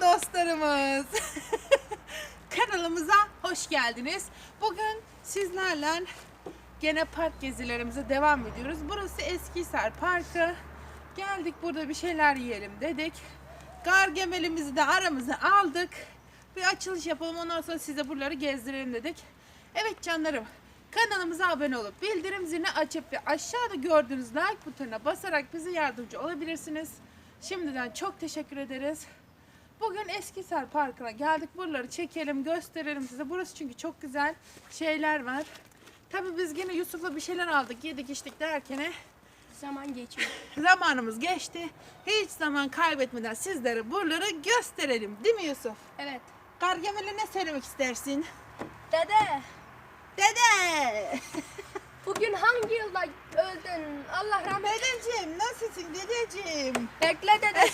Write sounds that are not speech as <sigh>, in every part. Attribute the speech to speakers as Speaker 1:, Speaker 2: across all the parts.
Speaker 1: dostlarımız. <laughs> Kanalımıza hoş geldiniz. Bugün sizlerle gene park gezilerimize devam ediyoruz. Burası Eskihisar Parkı. Geldik burada bir şeyler yiyelim dedik. Gargamelimizi de aramıza aldık. Bir açılış yapalım ondan sonra size buraları gezdirelim dedik. Evet canlarım kanalımıza abone olup bildirim zilini açıp ve aşağıda gördüğünüz like butonuna basarak bize yardımcı olabilirsiniz. Şimdiden çok teşekkür ederiz. Bugün Eskisar Parkı'na geldik. Buraları çekelim, gösterelim size. Burası çünkü çok güzel şeyler var. Tabii biz yine Yusuf'la bir şeyler aldık, yedik içtik derken
Speaker 2: Zaman geçiyor.
Speaker 1: zamanımız geçti. Hiç zaman kaybetmeden sizlere buraları gösterelim. Değil mi Yusuf?
Speaker 2: Evet.
Speaker 1: Gargamel'e ne söylemek istersin?
Speaker 2: Dede,
Speaker 1: Dede!
Speaker 2: Allah rahmet
Speaker 1: Dedeciğim nasılsın dedeciğim?
Speaker 2: Bekle dede.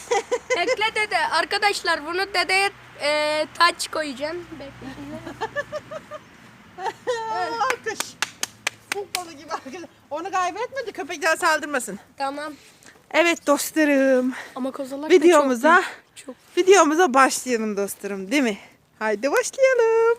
Speaker 2: <laughs> Bekle dede. Arkadaşlar bunu dedeye e, taç koyacağım. Bekle. <laughs>
Speaker 1: Alkış. Futbolu gibi arkadaşlar. Onu kaybetmedi köpekler saldırmasın.
Speaker 2: tamam.
Speaker 1: Evet dostlarım.
Speaker 2: Ama kozalak
Speaker 1: Videomuza
Speaker 2: da çok, büyük. çok.
Speaker 1: videomuza başlayalım dostlarım değil mi? Haydi başlayalım.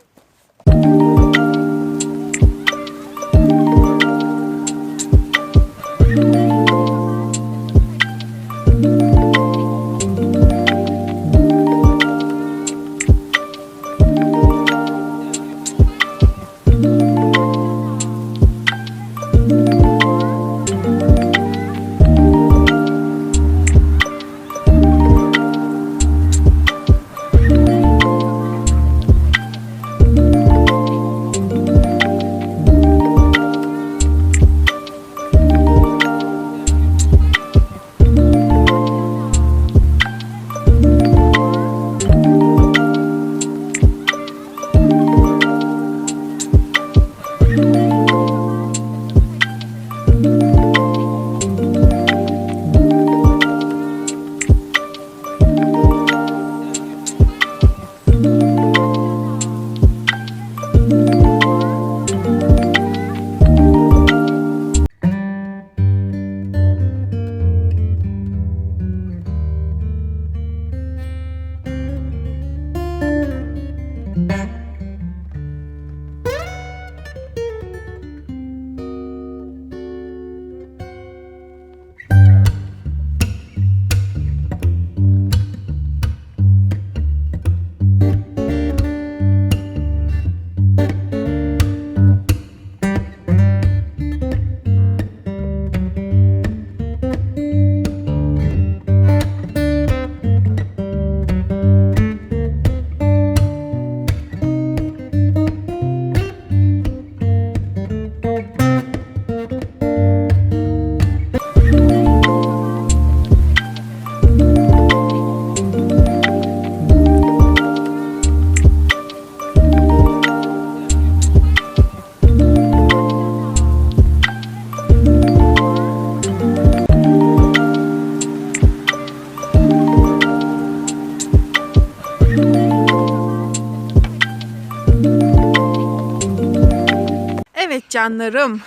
Speaker 1: Evet canlarım.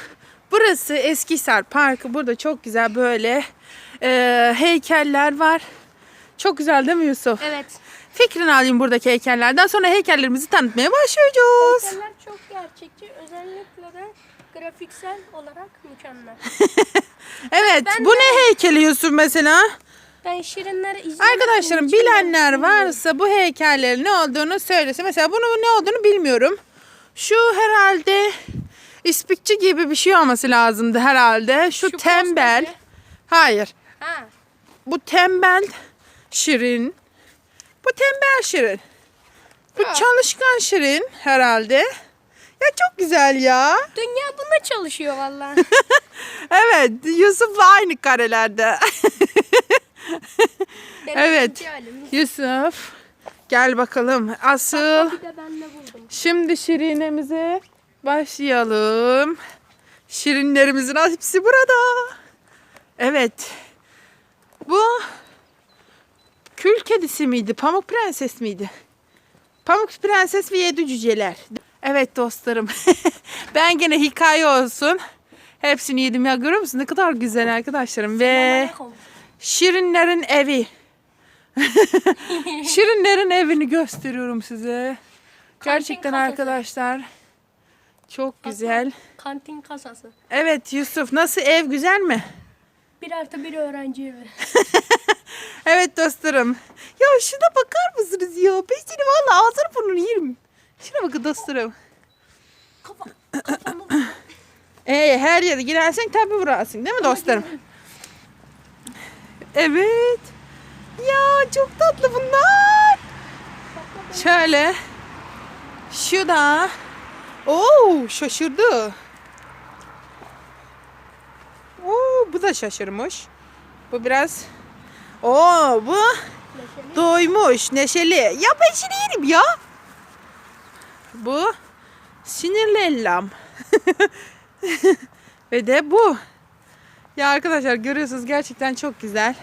Speaker 1: Burası Eskisar Parkı. Burada çok güzel böyle e, heykeller var. Çok güzel değil mi Yusuf?
Speaker 2: Evet.
Speaker 1: Fikrini alayım buradaki heykellerden. Sonra heykellerimizi tanıtmaya başlayacağız.
Speaker 2: Heykeller çok gerçekçi. Özellikle de grafiksel olarak mükemmel. <laughs>
Speaker 1: Evet.
Speaker 2: Ben
Speaker 1: bu
Speaker 2: de-
Speaker 1: ne heykeli Yusuf mesela?
Speaker 2: Ben şirinleri izlemedim.
Speaker 1: Arkadaşlarım bilenler varsa bu heykellerin ne olduğunu söylesin. Mesela bunun ne olduğunu bilmiyorum. Şu herhalde ispikçi gibi bir şey olması lazımdı herhalde. Şu,
Speaker 2: Şu
Speaker 1: tembel.
Speaker 2: postacı.
Speaker 1: Hayır.
Speaker 2: Ha.
Speaker 1: Bu tembel şirin. Bu tembel şirin. Bu
Speaker 2: Ha.
Speaker 1: çalışkan şirin herhalde. Ya çok güzel ya.
Speaker 2: Dünya bunda çalışıyor vallahi. <laughs>
Speaker 1: Evet Yusuf'la aynı karelerde. <laughs> Evet. Yusuf gel bakalım. Asıl
Speaker 2: Bir de ben de buldum.
Speaker 1: şimdi şirinemize başlayalım. Şirinlerimizin hepsi burada. Evet. Bu kül kedisi miydi? Pamuk prenses miydi? Pamuk prenses ve yedi cüceler. Evet dostlarım. <laughs> ben gene hikaye olsun. Hepsini yedim ya görüyor musun? Ne kadar güzel arkadaşlarım. Ve. Şirinlerin evi. <laughs> Şirinlerin evini gösteriyorum size. Gerçekten arkadaşlar çok güzel.
Speaker 2: Kantin kasası.
Speaker 1: Evet Yusuf nasıl ev güzel mi?
Speaker 2: Bir artı bir öğrenci evi. <laughs>
Speaker 1: Evet dostlarım. Ya şuna bakar mısınız ya? Ben seni valla ağzını burnunu yerim. Şuna bakın dostlarım.
Speaker 2: Kafa, kafamı <clears throat>
Speaker 1: Ee, her yere girersen tabi vurasın değil mi dostlarım? Evet. Ya çok tatlı bunlar. Şöyle. Şu da. Oo şaşırdı. Oo bu da şaşırmış. Bu biraz. Oo bu doymuş, neşeli. Ya ben seni yerim ya. Bu sinirli ellam. <laughs> Ve de bu. Ya arkadaşlar görüyorsunuz gerçekten çok güzel.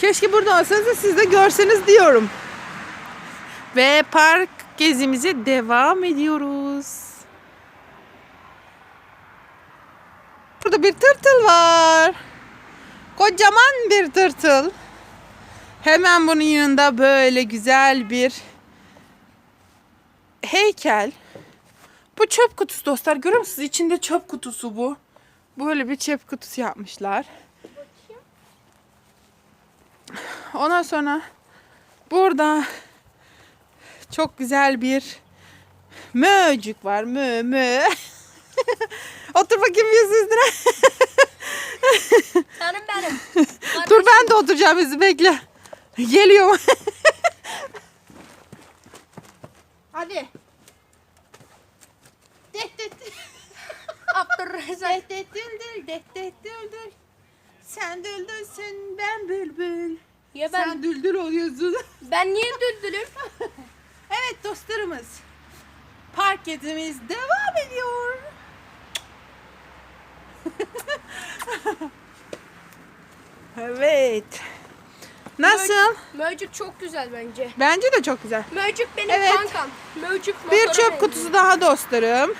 Speaker 1: Keşke burada olsanız da siz de görseniz diyorum. Ve park gezimize devam ediyoruz. Burada bir tırtıl var. Kocaman bir tırtıl. Hemen bunun yanında böyle güzel bir heykel. Bu çöp kutusu dostlar. Görüyor musunuz? İçinde çöp kutusu bu. Böyle bir çöp kutusu yapmışlar. Ondan sonra burada çok güzel bir möcük var. Mö mö. <laughs> Otur bakayım yüz üstüne. <laughs>
Speaker 2: Canım benim.
Speaker 1: Dur ben de oturacağım yüzü bekle. Geliyorum. <laughs> Hadi. Det det
Speaker 2: Abdurrezzak.
Speaker 1: det det düldül det det düldül. Sen düldülsün ben bülbül.
Speaker 2: Ya ben,
Speaker 1: Sen düldül oluyorsun.
Speaker 2: ben niye düldülüm?
Speaker 1: Dostlarımız. Park gezimiz devam ediyor. <laughs> evet. Nasıl?
Speaker 2: Mövcük çok güzel bence.
Speaker 1: Bence de çok güzel.
Speaker 2: Mövcük benim
Speaker 1: Evet.
Speaker 2: kankam. Mövcük
Speaker 1: Bir
Speaker 2: motora
Speaker 1: çöp
Speaker 2: benziyor.
Speaker 1: kutusu daha dostlarım.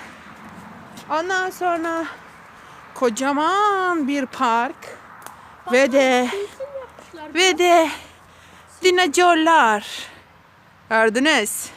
Speaker 1: Ondan sonra kocaman bir park ve de
Speaker 2: yapmışlar.
Speaker 1: ve de dinozorlar. Gördünüz.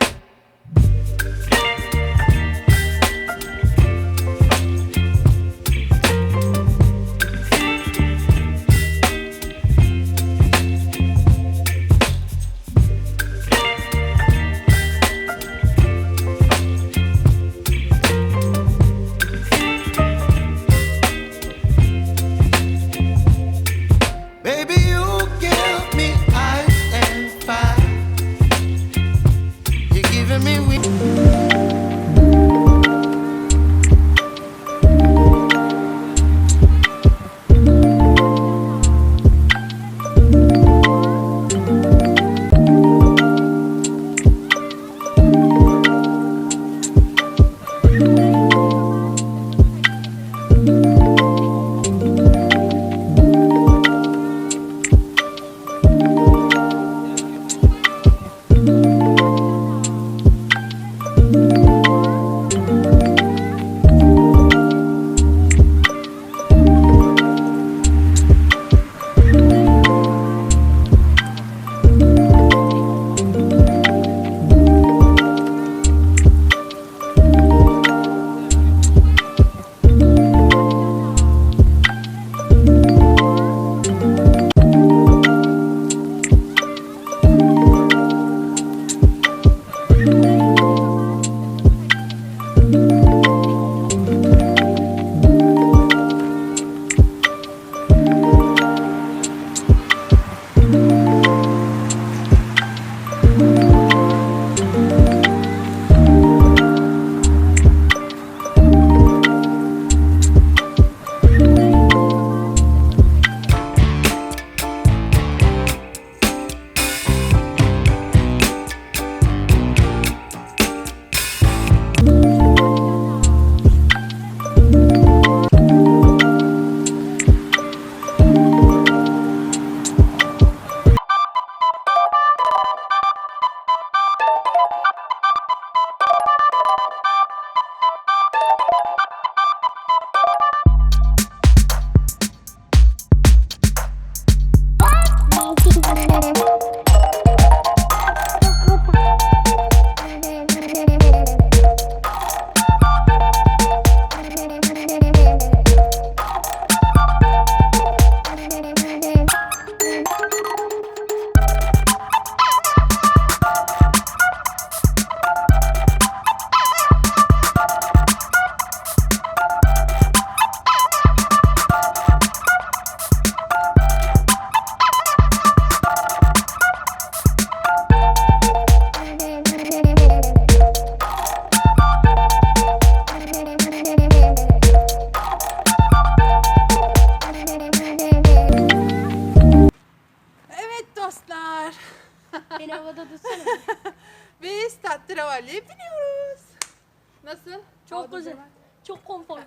Speaker 2: Çok
Speaker 1: Havada
Speaker 2: güzel.
Speaker 1: zaman.
Speaker 2: Çok konforlu.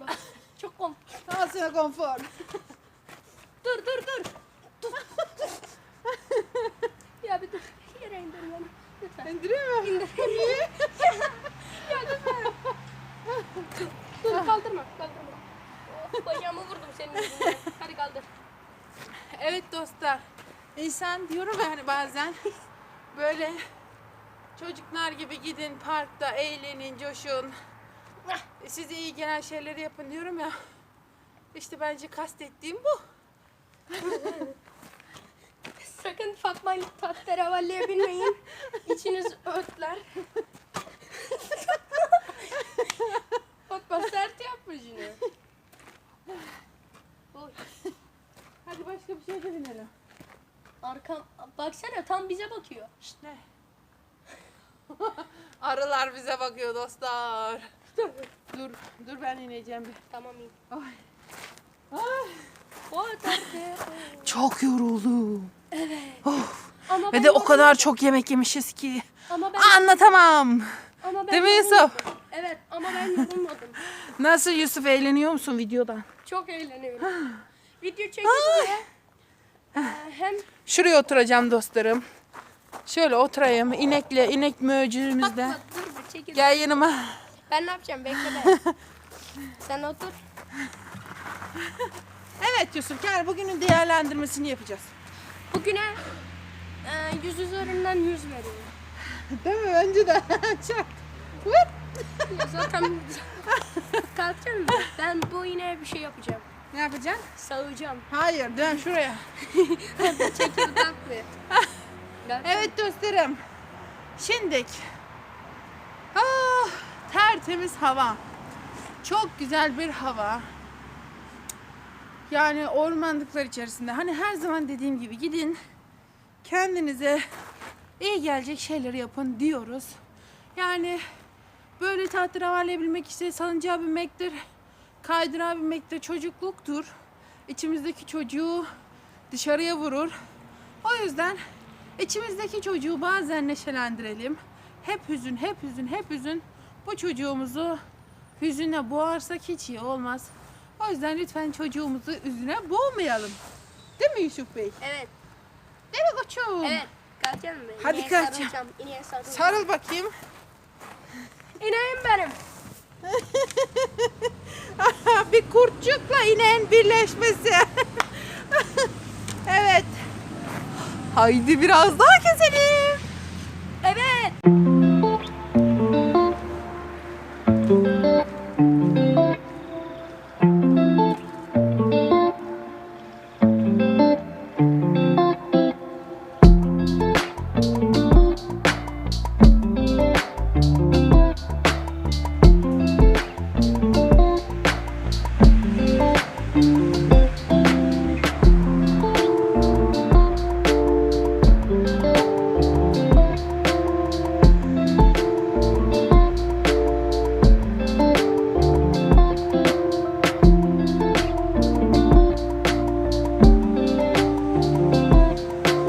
Speaker 2: Çok konfor.
Speaker 1: Nasıl <laughs> konfor? <laughs>
Speaker 2: Dur dur dur. Dur. <laughs> ya bir dur. Yere indir beni. Lütfen.
Speaker 1: İndiriyor mu?
Speaker 2: İndir. ya lütfen. Dur kaldırma. Kaldırma. Oh, bacağımı vurdum senin yüzünden. Hadi kaldır.
Speaker 1: Evet dostlar. İnsan diyorum ya hani bazen böyle çocuklar gibi gidin parkta eğlenin, coşun. Size iyi gelen şeyleri yapın diyorum ya. İşte bence kastettiğim bu. <laughs>
Speaker 2: Sakın Fatma ile tahterevalliye binmeyin. İçiniz ötler. <laughs> Fatma sert yapmış yine. Oy,
Speaker 1: Hadi başka bir şey de binelim.
Speaker 2: Arkam, baksana tam bize bakıyor.
Speaker 1: Şşt ne? <laughs> Arılar bize bakıyor dostlar.
Speaker 2: Dur.
Speaker 1: Dur, dur ben ineceğim bir.
Speaker 2: Tamam iyi.
Speaker 1: Ay. Ay.
Speaker 2: O tarafı.
Speaker 1: Çok yoruldum.
Speaker 2: Ama
Speaker 1: Ve de o kadar çok yemek yemişiz ki.
Speaker 2: Ama ben,
Speaker 1: Anlatamam.
Speaker 2: ama ben
Speaker 1: Değil mi Yusuf?
Speaker 2: Evet ama ben yorulmadım.
Speaker 1: Nasıl Yusuf eğleniyor musun videodan?
Speaker 2: Çok eğleniyorum. Video çekince e, hem
Speaker 1: Şuraya oturacağım dostlarım. Şöyle oturayım. İnekle, inek möcürümüzde.
Speaker 2: Fatma dur bir çekil.
Speaker 1: Gel yanıma.
Speaker 2: Ben ne yapacağım bekle be. <laughs> Sen otur.
Speaker 1: Evet Yusuf gel bugünün değerlendirmesini yapacağız.
Speaker 2: Bugüne e, yüz üzerinden yüz veriyorum.
Speaker 1: Değil mi? Bence de. Çak.
Speaker 2: Ya Zaten <laughs> kalkacağım mı? Ben bu ineğe bir şey yapacağım.
Speaker 1: Ne yapacaksın?
Speaker 2: Sağacağım.
Speaker 1: Hayır dön şuraya. <laughs>
Speaker 2: Çekirdek mi?
Speaker 1: Evet dostlarım. Şimdik. Tertemiz hava. Çok güzel bir hava. Yani ormanlıklar içerisinde. Hani her zaman dediğim gibi gidin. Kendinize iyi gelecek şeyleri yapın diyoruz. Yani böyle tahterevalliye binmek işte salıncağa binmektir. Kaydırağa binmektir. Çocukluktur. İçimizdeki çocuğu dışarıya vurur. O yüzden içimizdeki çocuğu bazen neşelendirelim. Hep hüzün, hep hüzün, hep hüzün. Bu çocuğumuzu hüzüne boğarsak hiç iyi olmaz. O yüzden lütfen çocuğumuzu üzüne boğmayalım. Değil mi Yusuf Bey?
Speaker 2: Evet.
Speaker 1: Değil mi koçum?
Speaker 2: Evet. Kalkacağım mı?
Speaker 1: Hadi
Speaker 2: İneğe
Speaker 1: kalkacağım.
Speaker 2: sarılacağım, İneğe sarılacağım.
Speaker 1: Sarıl bakayım.
Speaker 2: İneğim benim. <laughs>
Speaker 1: bir kurtçukla ineğin birleşmesi. <laughs> evet. Haydi biraz daha